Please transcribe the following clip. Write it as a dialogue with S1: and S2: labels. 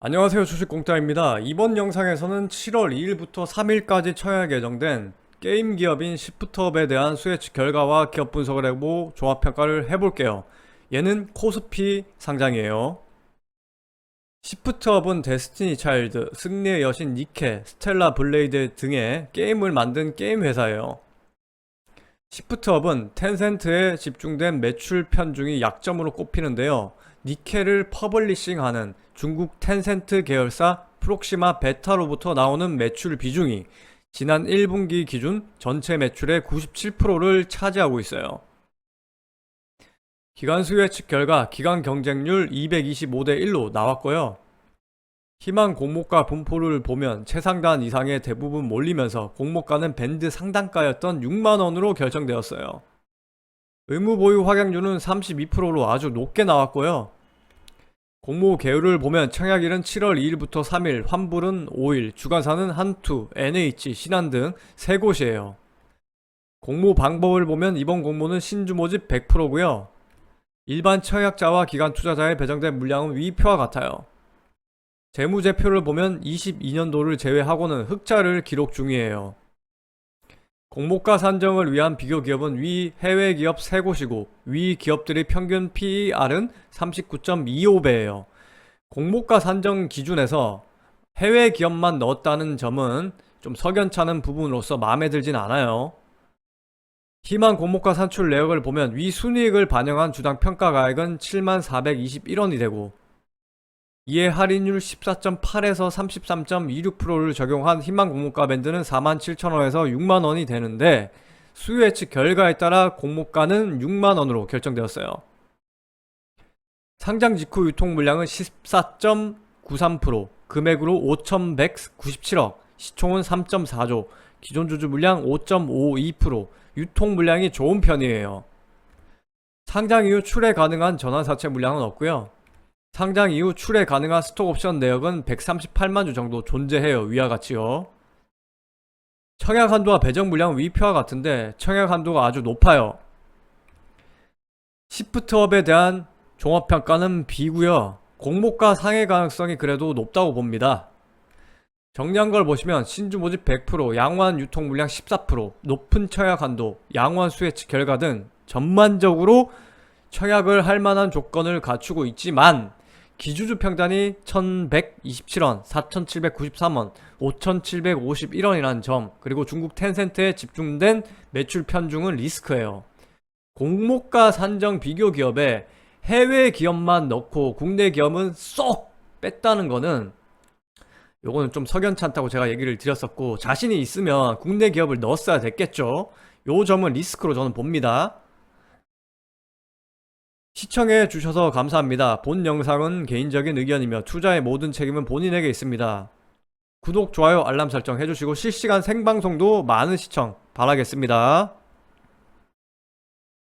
S1: 안녕하세요 주식공짜입니다. 이번 영상에서는 7월 2일부터 3일까지 청약 예정된 게임 기업인 시프트업에 대한 수혜측 결과와 기업 분석을 해보고 종합평가를 해볼게요. 얘는 코스피 상장이에요. 시프트업은 데스티니 차일드, 승리의 여신 니케, 스텔라 블레이드 등의 게임을 만든 게임 회사예요. 시프트업은 텐센트에 집중된 매출 편중이 약점으로 꼽히는데요. 니케를 퍼블리싱하는 중국 텐센트 계열사 프록시마 베타로부터 나오는 매출 비중이 지난 1분기 기준 전체 매출의 97%를 차지하고 있어요. 기간 수요 예측 결과 기간 경쟁률 225대 1로 나왔고요. 희망 공모가 분포를 보면 최상단 이상의 대부분 몰리면서 공모가는 밴드 상단가였던 6만원으로 결정되었어요. 의무 보유 확약률은 32%로 아주 높게 나왔고요. 공모 계율을 보면 청약일은 7월 2일부터 3일, 환불은 5일, 주관사는 한투, NH, 신한 등 3곳이에요. 공모 방법을 보면 이번 공모는 신주 모집 100%고요. 일반 청약자와 기관 투자자에 배정된 물량은 위 표와 같아요. 재무제표를 보면 22년도를 제외하고는 흑자를 기록 중이에요. 공모가 산정을 위한 비교 기업은 위 해외 기업 3곳이고 위 기업들의 평균 PER은 39.25배예요. 공모가 산정 기준에서 해외 기업만 넣었다는 점은 좀 석연찮은 부분으로서 마음에 들진 않아요. 희망 공모가 산출 내역을 보면 위 순이익을 반영한 주당 평가 가액은 7421원이 되고 이에 할인율 14.8에서 33.26%를 적용한 희망 공모가 밴드는 47,000원에서 6만원이 되는데 수요 예측 결과에 따라 공모가는 6만원으로 결정되었어요. 상장 직후 유통 물량은 14.93%, 금액으로 5,197억, 시총은 3.4조, 기존 주주 물량 5.52%, 유통 물량이 좋은 편이에요. 상장 이후 출회 가능한 전환사채 물량은 없고요. 상장 이후 출회 가능한 스톡 옵션 내역은 138만 주 정도 존재해요. 위와 같이요. 청약 한도와 배정 물량 위표와 같은데 청약 한도가 아주 높아요. 시프트업에 대한 종합평가는 B고요. 공모가 상해 가능성이 그래도 높다고 봅니다. 정리한 걸 보시면 신주 모집 100%, 양호한 유통 물량 14%, 높은 청약 한도, 양호한 수혜측 결과 등 전반적으로 청약을 할 만한 조건을 갖추고 있지만 기주주 평단이 1127원, 4793원, 5751원이라는 점, 그리고 중국 텐센트에 집중된 매출 편중은 리스크예요. 공모가 산정 비교 기업에 해외 기업만 넣고 국내 기업은 쏙 뺐다는 거는 요거는 좀 석연찮다고 제가 얘기를 드렸었고 자신이 있으면 국내 기업을 넣었어야 됐겠죠. 요 점은 리스크로 저는 봅니다. 시청해 주셔서 감사합니다. 본 영상은 개인적인 의견이며 투자의 모든 책임은 본인에게 있습니다. 구독, 좋아요, 알람 설정 해주시고 실시간 생방송도 많은 시청 바라겠습니다.